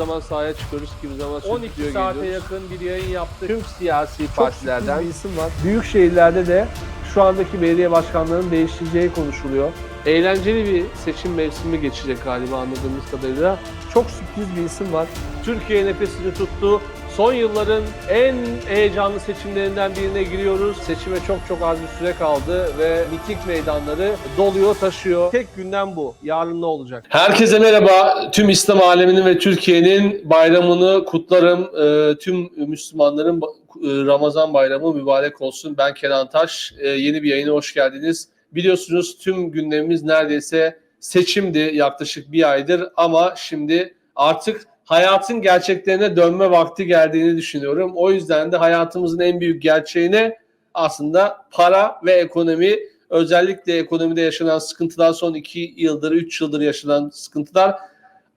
zaman sahaya çıkıyoruz, kimi zaman 12 stüdyoya saate geliyoruz. yakın bir yayın yaptık. Tüm siyasi Çok partilerden bir isim var. Büyük şehirlerde de şu andaki belediye başkanlarının değişeceği konuşuluyor. Eğlenceli bir seçim mevsimi geçecek galiba anladığımız kadarıyla. Çok sürpriz bir isim var. Türkiye nefesini tuttu. Son yılların en heyecanlı seçimlerinden birine giriyoruz. Seçime çok çok az bir süre kaldı ve miting meydanları doluyor, taşıyor. Tek gündem bu. Yarın ne olacak? Herkese merhaba. Tüm İslam aleminin ve Türkiye'nin bayramını kutlarım. Ee, tüm Müslümanların e, Ramazan bayramı mübarek olsun. Ben Kenan Taş. Ee, yeni bir yayına hoş geldiniz. Biliyorsunuz tüm gündemimiz neredeyse seçimdi yaklaşık bir aydır ama şimdi artık hayatın gerçeklerine dönme vakti geldiğini düşünüyorum. O yüzden de hayatımızın en büyük gerçeğine aslında para ve ekonomi özellikle ekonomide yaşanan sıkıntılar son iki yıldır, üç yıldır yaşanan sıkıntılar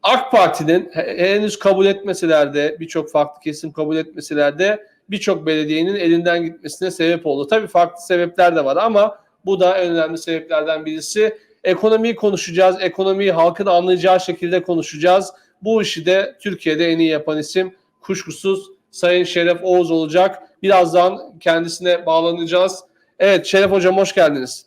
AK Parti'nin he- henüz kabul etmeseler de birçok farklı kesim kabul etmeseler de birçok belediyenin elinden gitmesine sebep oldu. Tabii farklı sebepler de var ama bu da en önemli sebeplerden birisi. Ekonomiyi konuşacağız. Ekonomiyi halkın anlayacağı şekilde konuşacağız. Bu işi de Türkiye'de en iyi yapan isim kuşkusuz Sayın Şeref Oğuz olacak. Birazdan kendisine bağlanacağız. Evet Şeref Hocam hoş geldiniz.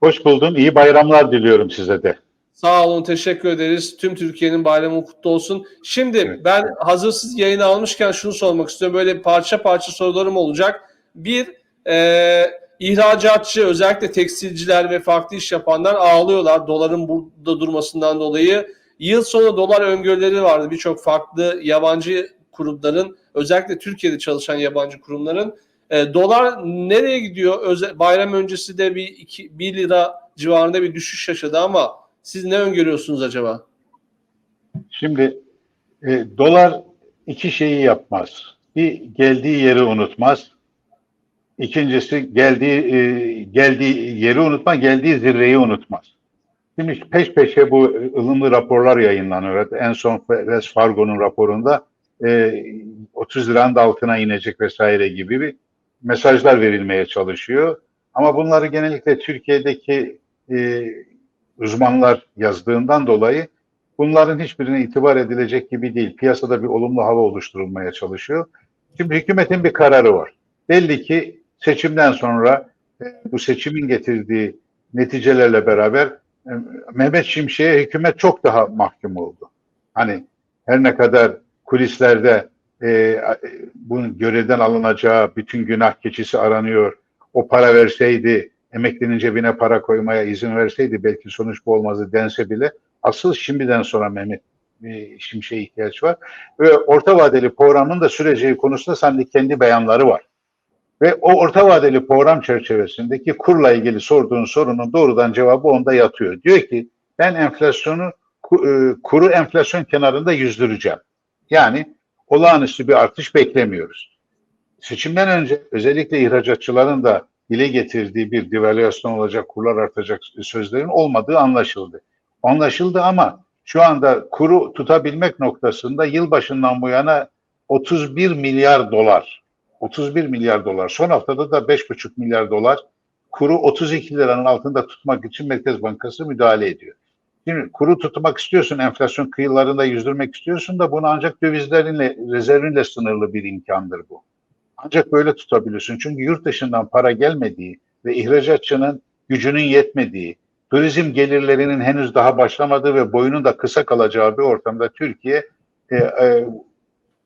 Hoş buldum. İyi bayramlar diliyorum size de. Sağ olun, teşekkür ederiz. Tüm Türkiye'nin bayramı kutlu olsun. Şimdi Evet. ben hazırsız yayını almışken şunu sormak istiyorum. Böyle parça parça sorularım olacak. Bir, e, ihracatçı, özellikle tekstilciler ve farklı iş yapanlar ağlıyorlar doların burada durmasından dolayı. Yıl sonu dolar öngörüleri vardı birçok farklı yabancı kurumların, özellikle Türkiye'de çalışan yabancı kurumların. E, dolar nereye gidiyor? Öze, bayram öncesi de bir, iki, 1 lira civarında bir düşüş yaşadı ama siz ne öngörüyorsunuz acaba? Şimdi e, dolar iki şeyi yapmaz. Bir geldiği yeri unutmaz. İkincisi geldiği e, geldiği yeri unutma, geldiği zirveyi unutmaz. Şimdi peş peşe bu ılımlı raporlar yayınlanıyor. En son Wells Fargo'nun raporunda e, 30 liranın da altına inecek vesaire gibi bir mesajlar verilmeye çalışıyor. Ama bunları genellikle Türkiye'deki e, uzmanlar yazdığından dolayı bunların hiçbirine itibar edilecek gibi değil. Piyasada bir olumlu hava oluşturulmaya çalışıyor. Şimdi hükümetin bir kararı var. Belli ki seçimden sonra e, bu seçimin getirdiği neticelerle beraber e, Mehmet Şimşek'e hükümet çok daha mahkum oldu. Hani her ne kadar kulislerde e, bunun görevden alınacağı bütün günah keçisi aranıyor. O para verseydi, emeklinin cebine para koymaya izin verseydi belki sonuç bu olmazdı dense bile asıl şimdiden sonra Mehmet e, Şimşek'e ihtiyaç var. Ve orta vadeli programın da süreceği konusunda sanki kendi beyanları var. Ve o orta vadeli program çerçevesindeki kurla ilgili sorduğun sorunun doğrudan cevabı onda yatıyor. Diyor ki ben enflasyonu e, kuru enflasyon kenarında yüzdüreceğim. Yani olağanüstü bir artış beklemiyoruz. Seçimden önce özellikle ihracatçıların da dile getirdiği bir devalüasyon olacak, kurlar artacak sözlerin olmadığı anlaşıldı. Anlaşıldı ama şu anda kuru tutabilmek noktasında yılbaşından bu yana 31 milyar dolar, 31 milyar dolar, son haftada da 5,5 milyar dolar kuru 32 liranın altında tutmak için Merkez Bankası müdahale ediyor. Şimdi kuru tutmak istiyorsun, enflasyon kıyılarında yüzdürmek istiyorsun da bunu ancak dövizlerinle, rezervinle sınırlı bir imkandır bu. Ancak böyle tutabiliyorsun. Çünkü yurt dışından para gelmediği ve ihracatçının gücünün yetmediği, turizm gelirlerinin henüz daha başlamadığı ve boyunun da kısa kalacağı bir ortamda Türkiye e, e,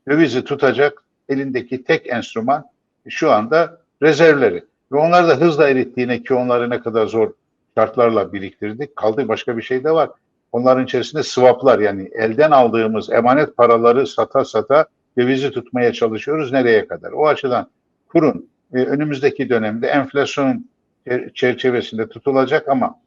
dövizi tutacak elindeki tek enstrüman şu anda rezervleri. Ve onlar da hızla erittiğine ki onları ne kadar zor şartlarla biriktirdik. Kaldı başka bir şey de var. Onların içerisinde swaplar yani elden aldığımız emanet paraları sata sata dövizi tutmaya çalışıyoruz nereye kadar? O açıdan kurun e, önümüzdeki dönemde enflasyon çer- çerçevesinde tutulacak ama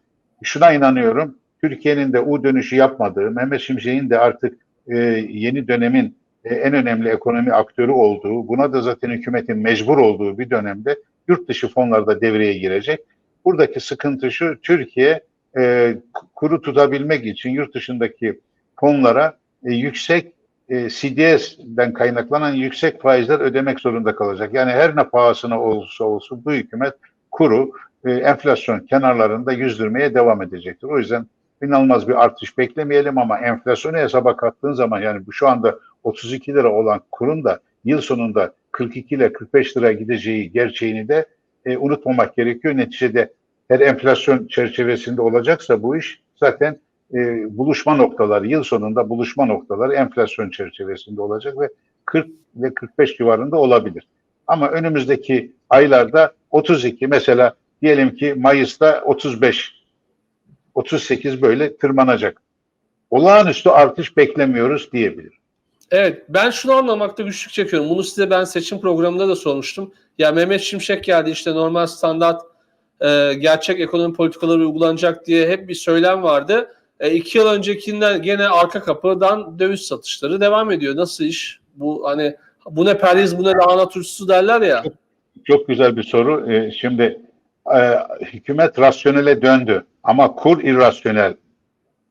şuna inanıyorum. Türkiye'nin de U dönüşü yapmadığı, Mehmet Şimşek'in de artık e, yeni dönemin e, en önemli ekonomi aktörü olduğu, buna da zaten hükümetin mecbur olduğu bir dönemde yurt dışı fonlarda devreye girecek. Buradaki sıkıntı şu, Türkiye e, kuru tutabilmek için yurt dışındaki fonlara e, yüksek e, CDS'den kaynaklanan yüksek faizler ödemek zorunda kalacak. Yani her ne pahasına olursa olsun bu hükümet kuru e, enflasyon kenarlarında yüzdürmeye devam edecektir. O yüzden inanılmaz bir artış beklemeyelim ama enflasyonu hesaba kattığın zaman yani bu şu anda 32 lira olan kurun da yıl sonunda 42 ile 45 lira gideceği gerçeğini de e, unutmamak gerekiyor. Neticede her enflasyon çerçevesinde olacaksa bu iş zaten e, buluşma noktaları, yıl sonunda buluşma noktaları enflasyon çerçevesinde olacak ve 40 ve 45 civarında olabilir. Ama önümüzdeki aylarda 32 mesela diyelim ki Mayıs'ta 35 38 böyle tırmanacak. Olağanüstü artış beklemiyoruz diyebilir. Evet ben şunu anlamakta güçlük çekiyorum. Bunu size ben seçim programında da sormuştum. Ya Mehmet Şimşek geldi işte normal standart e, gerçek ekonomi politikaları uygulanacak diye hep bir söylem vardı. E, iki yıl öncekinden gene arka kapıdan döviz satışları devam ediyor. Nasıl iş? Bu hani bu ne perhiz bu ne lahana turşusu derler ya. Çok güzel bir soru. Ee, şimdi e, hükümet rasyonele döndü ama kur irrasyonel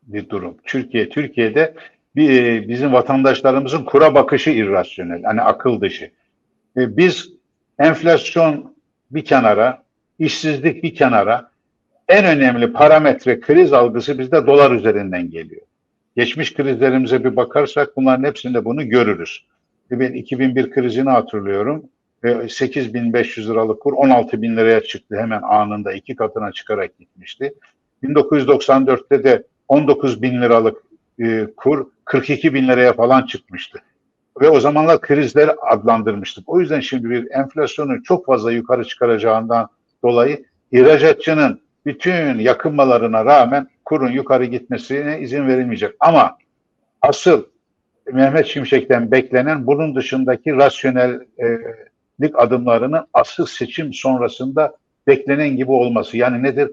bir durum. Türkiye Türkiye'de bir, e, bizim vatandaşlarımızın kura bakışı irrasyonel. Hani akıl dışı. E, biz enflasyon bir kenara, işsizlik bir kenara en önemli parametre kriz algısı bizde dolar üzerinden geliyor. Geçmiş krizlerimize bir bakarsak bunların hepsinde bunu görürüz. Ben 2001 krizini hatırlıyorum. 8500 liralık kur 16 bin liraya çıktı hemen anında iki katına çıkarak gitmişti. 1994'te de 19 bin liralık e, kur 42 bin liraya falan çıkmıştı. Ve o zamanlar krizleri adlandırmıştık. O yüzden şimdi bir enflasyonu çok fazla yukarı çıkaracağından dolayı ihracatçının bütün yakınmalarına rağmen kurun yukarı gitmesine izin verilmeyecek. Ama asıl Mehmet Şimşek'ten beklenen bunun dışındaki rasyonellik adımlarının asıl seçim sonrasında beklenen gibi olması. Yani nedir?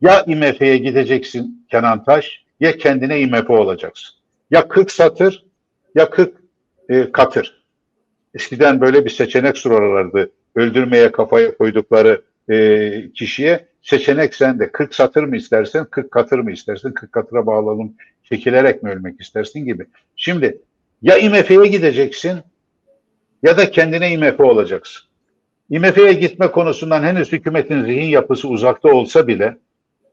Ya IMF'ye gideceksin Kenan Taş ya kendine IMF olacaksın. Ya 40 satır ya 40 e, katır. Eskiden böyle bir seçenek sorarlardı. Öldürmeye kafaya koydukları e, kişiye seçenek sende. 40 satır mı istersen, 40 katır mı istersin, 40 katıra bağlayalım, çekilerek mi ölmek istersin gibi. Şimdi ya IMF'ye gideceksin ya da kendine IMF olacaksın. IMF'ye gitme konusundan henüz hükümetin zihin yapısı uzakta olsa bile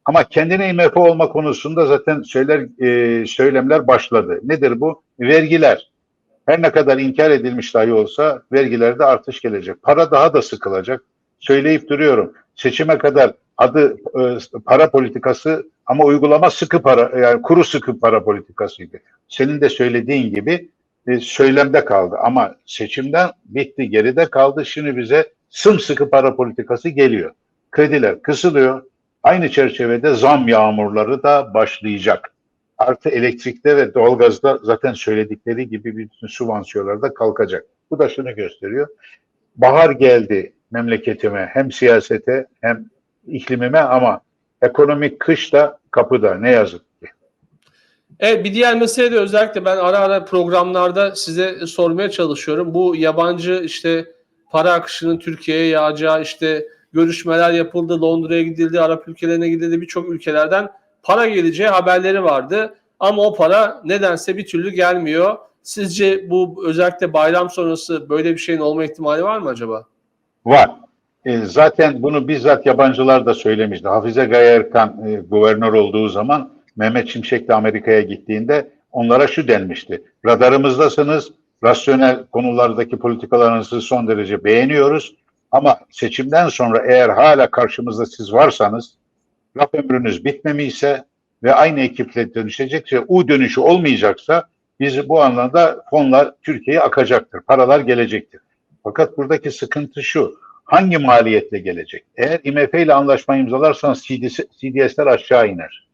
ama kendine IMF olma konusunda zaten söyler e, söylemler başladı. Nedir bu? Vergiler. Her ne kadar inkar edilmiş dahi olsa vergilerde artış gelecek. Para daha da sıkılacak. Söyleyip duruyorum. Seçime kadar adı e, para politikası ama uygulama sıkı para yani kuru sıkı para politikasıydı. Senin de söylediğin gibi e, söylemde kaldı ama seçimden bitti geride kaldı. Şimdi bize sımsıkı para politikası geliyor. Krediler kısılıyor. Aynı çerçevede zam yağmurları da başlayacak. Artı elektrikte ve doğalgazda zaten söyledikleri gibi bütün sübvansiyonlar da kalkacak. Bu da şunu gösteriyor. Bahar geldi memleketime hem siyasete hem iklimime ama ekonomik kış da kapıda ne yazık. Evet bir diğer mesele de özellikle ben ara ara programlarda size sormaya çalışıyorum. Bu yabancı işte para akışının Türkiye'ye yağacağı işte görüşmeler yapıldı. Londra'ya gidildi, Arap ülkelerine gidildi. Birçok ülkelerden para geleceği haberleri vardı. Ama o para nedense bir türlü gelmiyor. Sizce bu özellikle bayram sonrası böyle bir şeyin olma ihtimali var mı acaba? Var. E, zaten bunu bizzat yabancılar da söylemişti. Hafize Gaye Erkan e, guvernör olduğu zaman Mehmet Şimşek de Amerika'ya gittiğinde onlara şu denmişti. Radarımızdasınız, rasyonel konulardaki politikalarınızı son derece beğeniyoruz. Ama seçimden sonra eğer hala karşımızda siz varsanız, raf ömrünüz bitmemişse ve aynı ekiple dönüşecekse, U dönüşü olmayacaksa biz bu anlamda fonlar Türkiye'ye akacaktır, paralar gelecektir. Fakat buradaki sıkıntı şu, hangi maliyetle gelecek? Eğer IMF ile anlaşma imzalarsanız CDS, CDS'ler aşağı iner.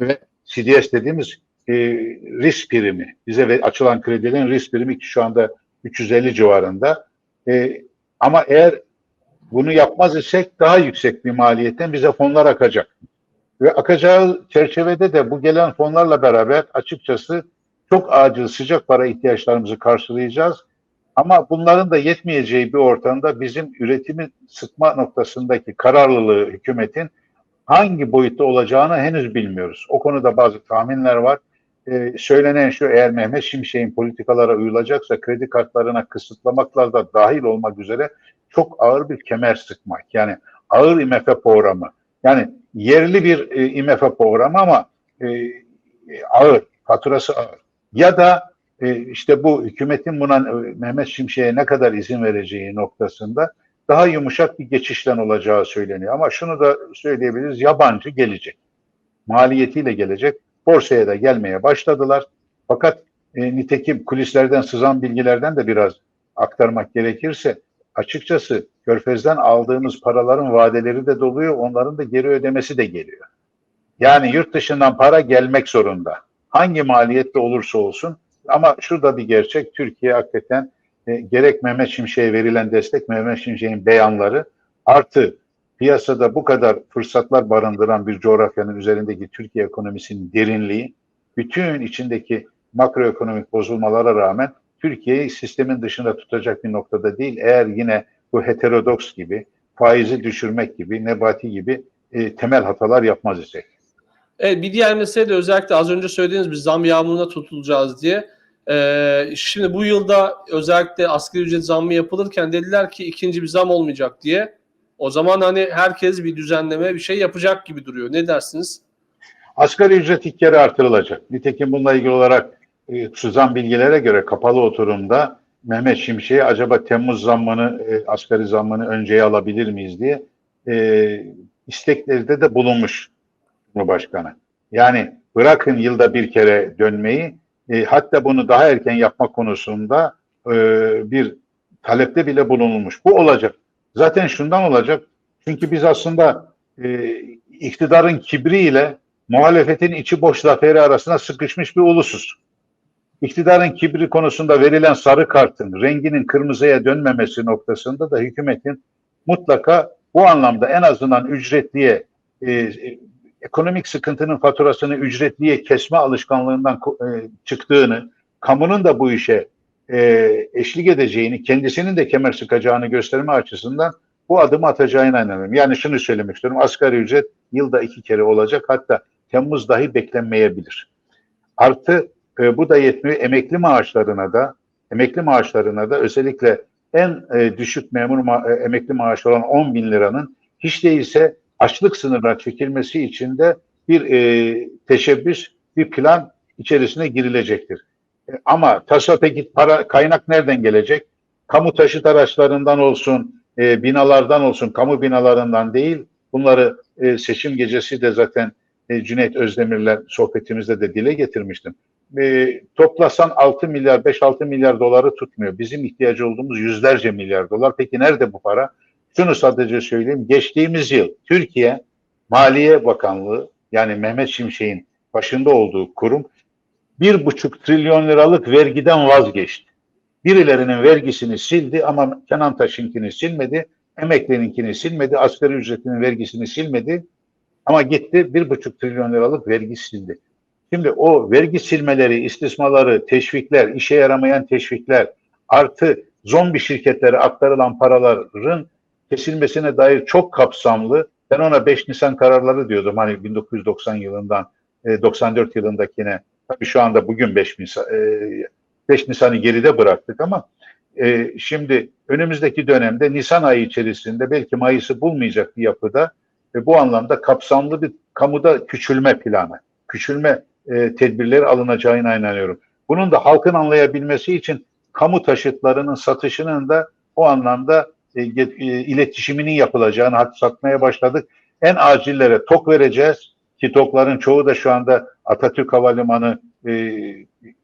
Ve CDS dediğimiz e, risk primi, bize açılan kredilerin risk primi şu anda 350 civarında. E, ama eğer bunu yapmaz isek daha yüksek bir maliyetten bize fonlar akacak. Ve akacağı çerçevede de bu gelen fonlarla beraber açıkçası çok acil sıcak para ihtiyaçlarımızı karşılayacağız. Ama bunların da yetmeyeceği bir ortamda bizim üretimi sıkma noktasındaki kararlılığı hükümetin hangi boyutta olacağını henüz bilmiyoruz. O konuda bazı tahminler var. Ee, söylenen şu eğer Mehmet Şimşek'in politikalara uyulacaksa kredi kartlarına kısıtlamaklar da dahil olmak üzere çok ağır bir kemer sıkmak. Yani ağır IMF programı. Yani yerli bir e, IMF programı ama e, ağır, faturası ağır. Ya da e, işte bu hükümetin buna e, Mehmet Şimşek'e ne kadar izin vereceği noktasında daha yumuşak bir geçişten olacağı söyleniyor. Ama şunu da söyleyebiliriz, yabancı gelecek. Maliyetiyle gelecek. Borsaya da gelmeye başladılar. Fakat e, nitekim kulislerden sızan bilgilerden de biraz aktarmak gerekirse açıkçası Körfez'den aldığımız paraların vadeleri de doluyor, onların da geri ödemesi de geliyor. Yani yurt dışından para gelmek zorunda. Hangi maliyetle olursa olsun ama şurada bir gerçek, Türkiye hakikaten e, gerek Mehmet Şimşek'e verilen destek, Mehmet Şimşek'in beyanları artı piyasada bu kadar fırsatlar barındıran bir coğrafyanın üzerindeki Türkiye ekonomisinin derinliği, bütün içindeki makroekonomik bozulmalara rağmen Türkiye'yi sistemin dışında tutacak bir noktada değil. Eğer yine bu heterodoks gibi, faizi düşürmek gibi, nebati gibi e, temel hatalar yapmaz isek. Evet, bir diğer mesele de özellikle az önce söylediğiniz bir zam yağmuruna tutulacağız diye. Ee, şimdi bu yılda özellikle asgari ücret zammı yapılırken dediler ki ikinci bir zam olmayacak diye. O zaman hani herkes bir düzenleme bir şey yapacak gibi duruyor. Ne dersiniz? Asgari ücret ilk kere artırılacak. Nitekim bununla ilgili olarak e, sızan bilgilere göre kapalı oturumda Mehmet Şimşek'e acaba Temmuz zammını, e, asgari zammını önceye alabilir miyiz diye e, isteklerde de bulunmuş Cumhurbaşkanı. Yani bırakın yılda bir kere dönmeyi, e, hatta bunu daha erken yapmak konusunda e, bir talepte bile bulunulmuş. Bu olacak. Zaten şundan olacak. Çünkü biz aslında e, iktidarın kibriyle muhalefetin içi boş zaferi arasında sıkışmış bir ulusuz. İktidarın kibri konusunda verilen sarı kartın renginin kırmızıya dönmemesi noktasında da hükümetin mutlaka bu anlamda en azından ücretliye e, ekonomik sıkıntının faturasını ücretliye kesme alışkanlığından e, çıktığını, kamunun da bu işe e, eşlik edeceğini, kendisinin de kemer sıkacağını gösterme açısından bu adımı atacağına inanıyorum. Yani şunu söylemek istiyorum, asgari ücret yılda iki kere olacak, hatta Temmuz dahi beklenmeyebilir. Artı e, bu da yetmiyor, emekli maaşlarına da, emekli maaşlarına da özellikle en e, düşük memur ma- e, emekli maaşı olan 10 bin liranın hiç değilse açlık sınırına çekilmesi için de bir e, teşebbüs, bir plan içerisine girilecektir. E, ama TASA peki para kaynak nereden gelecek? Kamu taşıt araçlarından olsun, e, binalardan olsun, kamu binalarından değil. Bunları e, seçim gecesi de zaten e, Cüneyt Özdemir'le sohbetimizde de dile getirmiştim. E, toplasan 6 milyar, 5-6 milyar doları tutmuyor. Bizim ihtiyacı olduğumuz yüzlerce milyar dolar. Peki nerede bu para? Şunu sadece söyleyeyim. Geçtiğimiz yıl Türkiye Maliye Bakanlığı yani Mehmet Şimşek'in başında olduğu kurum bir buçuk trilyon liralık vergiden vazgeçti. Birilerinin vergisini sildi ama Kenan Taş'ınkini silmedi, emeklininkini silmedi, asgari ücretinin vergisini silmedi ama gitti bir buçuk trilyon liralık vergi sildi. Şimdi o vergi silmeleri, istismaları, teşvikler, işe yaramayan teşvikler artı zombi şirketlere aktarılan paraların kesilmesine dair çok kapsamlı, ben ona 5 Nisan kararları diyordum hani 1990 yılından e, 94 yılındakine. Tabii şu anda bugün 5 Nisan, e, 5 Nisan'ı geride bıraktık ama e, şimdi önümüzdeki dönemde Nisan ayı içerisinde belki Mayıs'ı bulmayacak bir yapıda ve bu anlamda kapsamlı bir kamuda küçülme planı, küçülme e, tedbirleri alınacağına inanıyorum. Bunun da halkın anlayabilmesi için kamu taşıtlarının satışının da o anlamda e, e, iletişiminin yapılacağını hatta satmaya başladık. En acillere tok vereceğiz ki tokların çoğu da şu anda Atatürk Havalimanı e,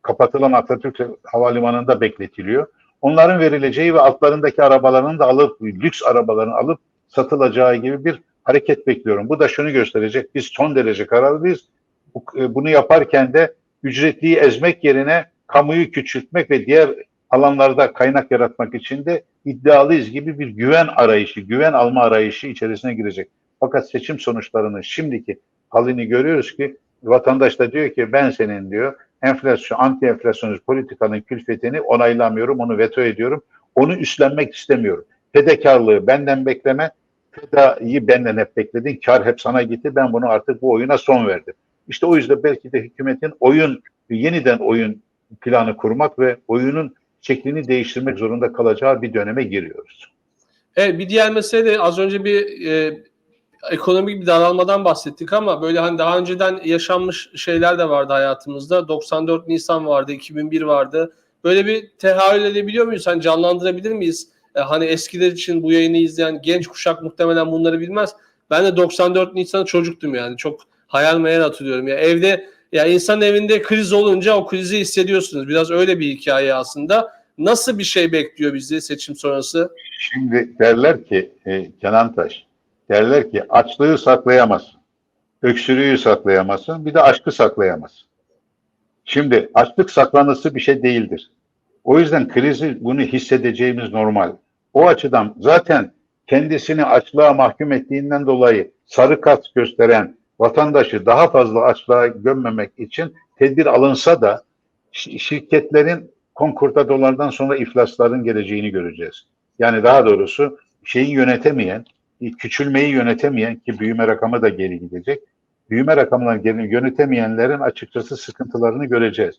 kapatılan Atatürk Havalimanı'nda bekletiliyor. Onların verileceği ve altlarındaki arabaların da alıp lüks arabaların alıp satılacağı gibi bir hareket bekliyorum. Bu da şunu gösterecek. Biz son derece kararlıyız. Bunu yaparken de ücretliyi ezmek yerine kamuyu küçültmek ve diğer alanlarda kaynak yaratmak için de iddialıyız gibi bir güven arayışı, güven alma arayışı içerisine girecek. Fakat seçim sonuçlarının şimdiki halini görüyoruz ki vatandaş da diyor ki ben senin diyor enflasyon, anti enflasyonist politikanın külfetini onaylamıyorum, onu veto ediyorum. Onu üstlenmek istemiyorum. Fedakarlığı benden bekleme, fedayı benden hep bekledin, kar hep sana gitti, ben bunu artık bu oyuna son verdim. İşte o yüzden belki de hükümetin oyun, yeniden oyun planı kurmak ve oyunun şeklini değiştirmek zorunda kalacağı bir döneme giriyoruz. Evet bir diğer mesele de az önce bir e, ekonomik bir daralmadan bahsettik ama böyle hani daha önceden yaşanmış şeyler de vardı hayatımızda. 94 Nisan vardı, 2001 vardı. Böyle bir tehayyül edebiliyor muyuz? Hani canlandırabilir miyiz? E, hani eskiler için bu yayını izleyen genç kuşak muhtemelen bunları bilmez. Ben de 94 Nisan çocuktum yani. Çok hayal meyal hatırlıyorum. Ya evde ya insan evinde kriz olunca o krizi hissediyorsunuz. Biraz öyle bir hikaye aslında. Nasıl bir şey bekliyor bizi seçim sonrası? Şimdi derler ki e, Kenan Taş, derler ki açlığı saklayamazsın, öksürüğü saklayamazsın, bir de aşkı saklayamazsın. Şimdi açlık saklanısı bir şey değildir. O yüzden krizi bunu hissedeceğimiz normal. O açıdan zaten kendisini açlığa mahkum ettiğinden dolayı sarı kat gösteren vatandaşı daha fazla açlığa gömmemek için tedbir alınsa da şi- şirketlerin konkurda dolardan sonra iflasların geleceğini göreceğiz. Yani daha doğrusu şeyi yönetemeyen, küçülmeyi yönetemeyen ki büyüme rakamı da geri gidecek. Büyüme rakamlarını geri yönetemeyenlerin açıkçası sıkıntılarını göreceğiz.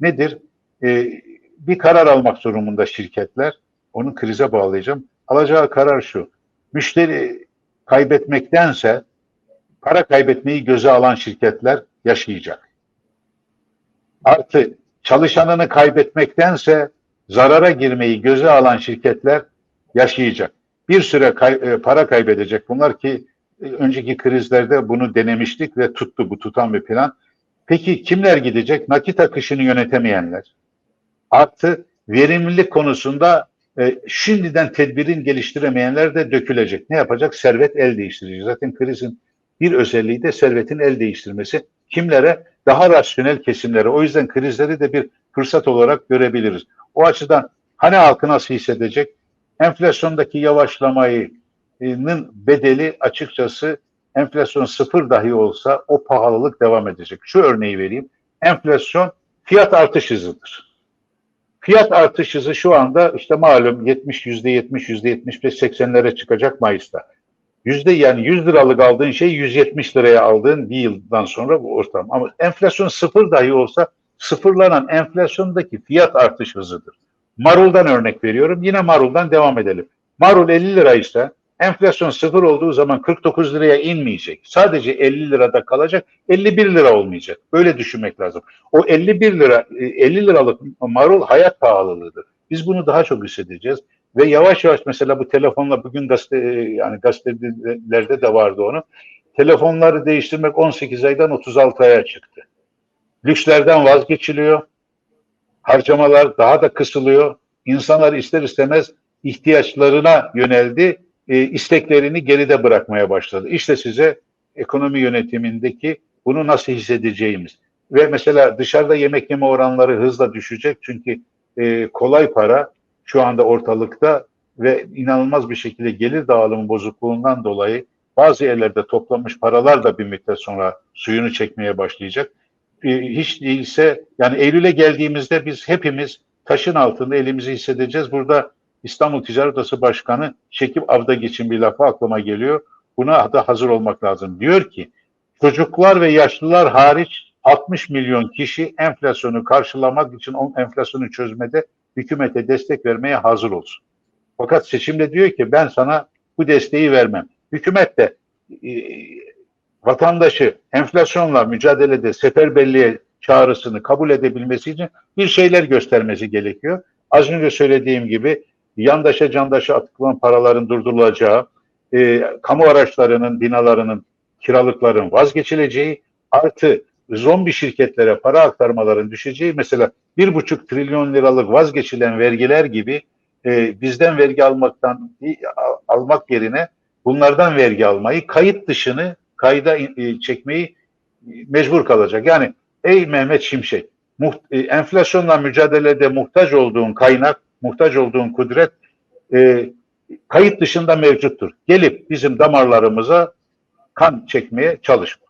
Nedir? Ee, bir karar almak durumunda şirketler. Onu krize bağlayacağım. Alacağı karar şu. Müşteri kaybetmektense para kaybetmeyi göze alan şirketler yaşayacak. Artı çalışanını kaybetmektense zarara girmeyi göze alan şirketler yaşayacak. Bir süre kay- e, para kaybedecek bunlar ki e, önceki krizlerde bunu denemiştik ve tuttu bu tutan bir plan. Peki kimler gidecek? Nakit akışını yönetemeyenler. Artı verimlilik konusunda e, şimdiden tedbirin geliştiremeyenler de dökülecek. Ne yapacak? Servet el değiştirecek. Zaten krizin bir özelliği de servetin el değiştirmesi. Kimlere? Daha rasyonel kesimlere. O yüzden krizleri de bir fırsat olarak görebiliriz. O açıdan hani halkı nasıl hissedecek? Enflasyondaki yavaşlamayının bedeli açıkçası enflasyon sıfır dahi olsa o pahalılık devam edecek. Şu örneği vereyim. Enflasyon fiyat artış hızıdır. Fiyat artış hızı şu anda işte malum 70, yüzde 70, yüzde 75, 80'lere çıkacak Mayıs'ta. Yüzde yani 100 liralık aldığın şey 170 liraya aldığın bir yıldan sonra bu ortam. Ama enflasyon sıfır dahi olsa sıfırlanan enflasyondaki fiyat artış hızıdır. Marul'dan örnek veriyorum. Yine maruldan devam edelim. Marul 50 liraysa enflasyon sıfır olduğu zaman 49 liraya inmeyecek. Sadece 50 lirada kalacak. 51 lira olmayacak. Böyle düşünmek lazım. O 51 lira 50 liralık marul hayat pahalılığıdır. Biz bunu daha çok hissedeceğiz ve yavaş yavaş mesela bu telefonla bugün gazete yani gazetelerde de vardı onu. Telefonları değiştirmek 18 aydan 36 aya çıktı. Lükslerden vazgeçiliyor. Harcamalar daha da kısılıyor. İnsanlar ister istemez ihtiyaçlarına yöneldi. E, isteklerini geride bırakmaya başladı. İşte size ekonomi yönetimindeki bunu nasıl hissedeceğimiz. Ve mesela dışarıda yemek yeme oranları hızla düşecek. Çünkü e, kolay para şu anda ortalıkta ve inanılmaz bir şekilde gelir dağılımı bozukluğundan dolayı bazı yerlerde toplanmış paralar da bir müddet sonra suyunu çekmeye başlayacak. Ee, hiç değilse yani Eylül'e geldiğimizde biz hepimiz taşın altında elimizi hissedeceğiz. Burada İstanbul Ticaret Odası Başkanı Şekip Avda geçin bir lafı aklıma geliyor. Buna da hazır olmak lazım. Diyor ki çocuklar ve yaşlılar hariç 60 milyon kişi enflasyonu karşılamak için o enflasyonu çözmede hükümete destek vermeye hazır olsun. Fakat seçimde diyor ki ben sana bu desteği vermem. Hükümet de e, vatandaşı enflasyonla mücadelede seferberliğe çağrısını kabul edebilmesi için bir şeyler göstermesi gerekiyor. Az önce söylediğim gibi yandaşa candaşa atılan paraların durdurulacağı, e, kamu araçlarının, binalarının, kiralıkların vazgeçileceği, artı zombi şirketlere para aktarmaların düşeceği mesela bir buçuk trilyon liralık vazgeçilen vergiler gibi e, bizden vergi almaktan almak yerine bunlardan vergi almayı kayıt dışını kayda e, çekmeyi mecbur kalacak. Yani ey Mehmet Şimşek muht, e, enflasyonla mücadelede muhtaç olduğun kaynak, muhtaç olduğun kudret e, kayıt dışında mevcuttur. Gelip bizim damarlarımıza kan çekmeye çalışma.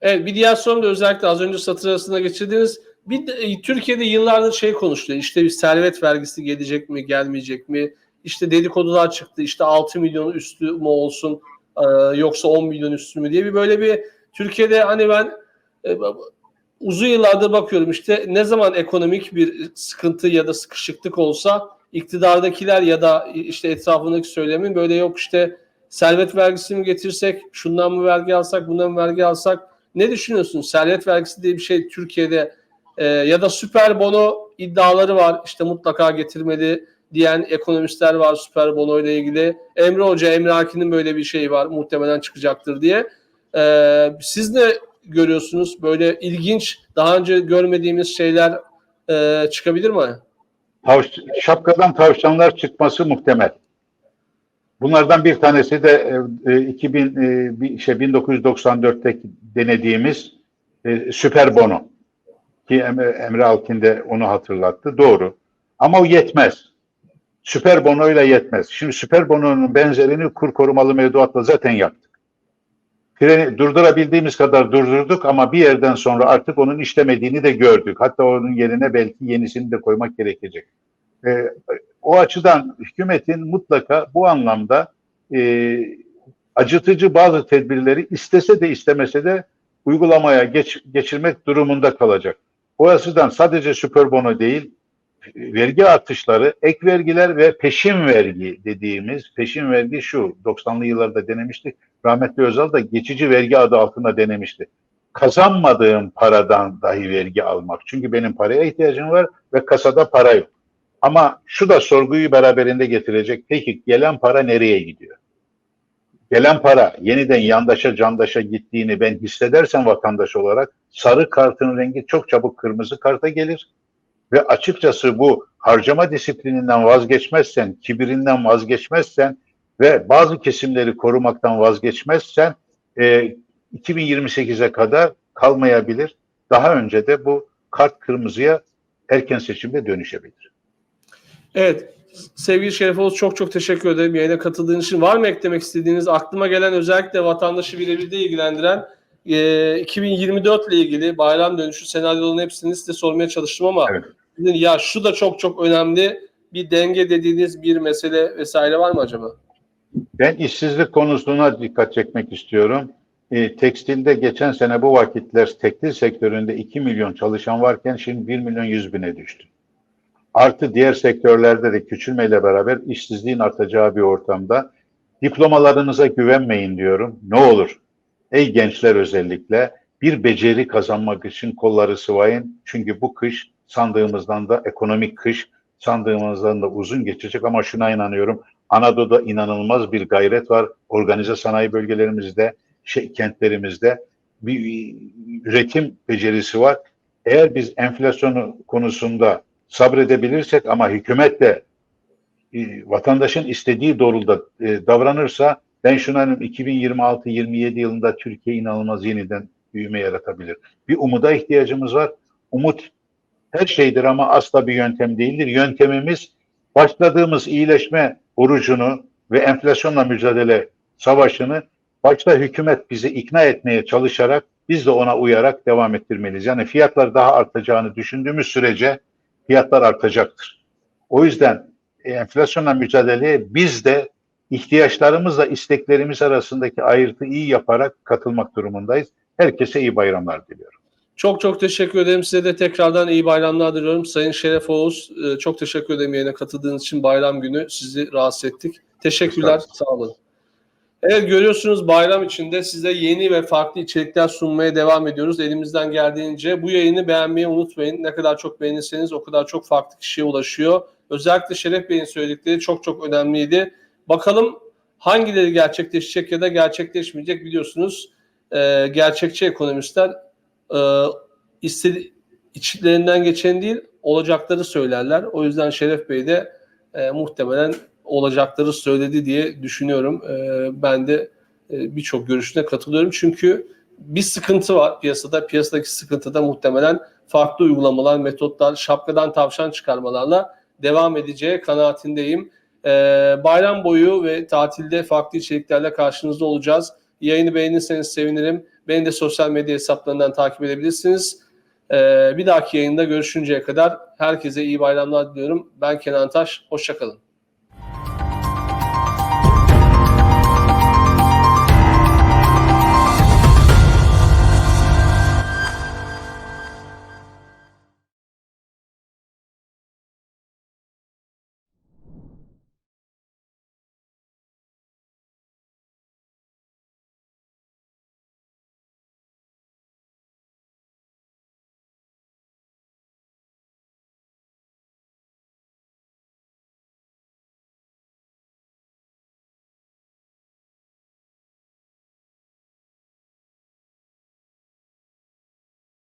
Evet bir diğer sorum da özellikle az önce satır arasında geçirdiğiniz bir de, e, Türkiye'de yıllardır şey konuşuluyor. İşte bir servet vergisi gelecek mi, gelmeyecek mi? İşte dedikodular çıktı. İşte 6 milyon üstü mü olsun e, yoksa 10 milyon üstü mü diye bir böyle bir Türkiye'de hani ben e, uzun yıllardır bakıyorum işte ne zaman ekonomik bir sıkıntı ya da sıkışıklık olsa iktidardakiler ya da işte etrafındaki söylemin böyle yok işte servet vergisi mi getirsek, şundan mı vergi alsak, bundan mı vergi alsak? Ne düşünüyorsunuz? Servet vergisi diye bir şey Türkiye'de e, ya da süper bono iddiaları var. İşte mutlaka getirmeli diyen ekonomistler var süper bono ile ilgili. Emre Hoca, Emre Akin'in böyle bir şeyi var. Muhtemelen çıkacaktır diye. E, siz ne görüyorsunuz? Böyle ilginç, daha önce görmediğimiz şeyler e, çıkabilir mi? Tavş, şapkadan tavşanlar çıkması muhtemel. Bunlardan bir tanesi de e, e, 2000 e, bir şey 1994'te denediğimiz e, süper bono ki Emre, Alkin de onu hatırlattı. Doğru. Ama o yetmez. Süper bonoyla yetmez. Şimdi süper bononun benzerini kur korumalı mevduatla zaten yaptık. Freni durdurabildiğimiz kadar durdurduk ama bir yerden sonra artık onun işlemediğini de gördük. Hatta onun yerine belki yenisini de koymak gerekecek. Ee, o açıdan hükümetin mutlaka bu anlamda e, acıtıcı bazı tedbirleri istese de istemese de uygulamaya geç, geçirmek durumunda kalacak. Bu açıdan sadece süper bono değil, vergi artışları, ek vergiler ve peşin vergi dediğimiz, peşin vergi şu, 90'lı yıllarda denemiştik, rahmetli Özal da geçici vergi adı altında denemişti. Kazanmadığım paradan dahi vergi almak. Çünkü benim paraya ihtiyacım var ve kasada para yok. Ama şu da sorguyu beraberinde getirecek. Peki gelen para nereye gidiyor? Gelen para yeniden yandaşa candaşa gittiğini ben hissedersem vatandaş olarak sarı kartın rengi çok çabuk kırmızı karta gelir. Ve açıkçası bu harcama disiplininden vazgeçmezsen, kibirinden vazgeçmezsen ve bazı kesimleri korumaktan vazgeçmezsen e, 2028'e kadar kalmayabilir. Daha önce de bu kart kırmızıya erken seçimde dönüşebilir. Evet. Sevgili Şerif Oğuz çok çok teşekkür ederim yayına katıldığınız için. Var mı eklemek istediğiniz, aklıma gelen özellikle vatandaşı birebir de ilgilendiren e, 2024 ile ilgili bayram dönüşü senaryoların hepsini size sormaya çalıştım ama Evet. ya şu da çok çok önemli bir denge dediğiniz bir mesele vesaire var mı acaba? Ben işsizlik konusuna dikkat çekmek istiyorum. E, tekstilde geçen sene bu vakitler tekstil sektöründe 2 milyon çalışan varken şimdi 1 milyon 100 bine düştü. Artı diğer sektörlerde de küçülmeyle beraber işsizliğin artacağı bir ortamda diplomalarınıza güvenmeyin diyorum. Ne olur ey gençler özellikle bir beceri kazanmak için kolları sıvayın. Çünkü bu kış sandığımızdan da ekonomik kış sandığımızdan da uzun geçecek ama şuna inanıyorum. Anadolu'da inanılmaz bir gayret var. Organize sanayi bölgelerimizde, şey, kentlerimizde bir üretim becerisi var. Eğer biz enflasyonu konusunda sabredebilirsek ama hükümet de e, vatandaşın istediği doğrultuda e, davranırsa ben eminim 2026-27 yılında Türkiye inanılmaz yeniden büyüme yaratabilir. Bir umuda ihtiyacımız var. Umut her şeydir ama asla bir yöntem değildir. Yöntemimiz başladığımız iyileşme orucunu ve enflasyonla mücadele savaşını başta hükümet bizi ikna etmeye çalışarak biz de ona uyarak devam ettirmeliyiz. Yani fiyatlar daha artacağını düşündüğümüz sürece fiyatlar artacaktır. O yüzden e, enflasyonla mücadeleye biz de ihtiyaçlarımızla isteklerimiz arasındaki ayrıntı iyi yaparak katılmak durumundayız. Herkese iyi bayramlar diliyorum. Çok çok teşekkür ederim. Size de tekrardan iyi bayramlar diliyorum. Sayın Şeref Oğuz e, çok teşekkür ederim yayına katıldığınız için bayram günü sizi rahatsız ettik. Teşekkürler. Sağ olun. Evet görüyorsunuz bayram içinde size yeni ve farklı içerikler sunmaya devam ediyoruz. Elimizden geldiğince bu yayını beğenmeyi unutmayın. Ne kadar çok beğenirseniz o kadar çok farklı kişiye ulaşıyor. Özellikle Şeref Bey'in söyledikleri çok çok önemliydi. Bakalım hangileri gerçekleşecek ya da gerçekleşmeyecek biliyorsunuz. Ee, gerçekçi ekonomistler e, istedi, içlerinden geçen değil olacakları söylerler. O yüzden Şeref Bey de e, muhtemelen olacakları söyledi diye düşünüyorum. E, ben de e, birçok görüşüne katılıyorum. Çünkü bir sıkıntı var piyasada. Piyasadaki sıkıntı da muhtemelen farklı uygulamalar, metotlar, şapkadan tavşan çıkarmalarla devam edeceği kanaatindeyim. E, bayram boyu ve tatilde farklı içeriklerle karşınızda olacağız. Yayını beğenirseniz sevinirim. Beni de sosyal medya hesaplarından takip edebilirsiniz. Ee, bir dahaki yayında görüşünceye kadar herkese iyi bayramlar diliyorum. Ben Kenan Taş, hoşçakalın.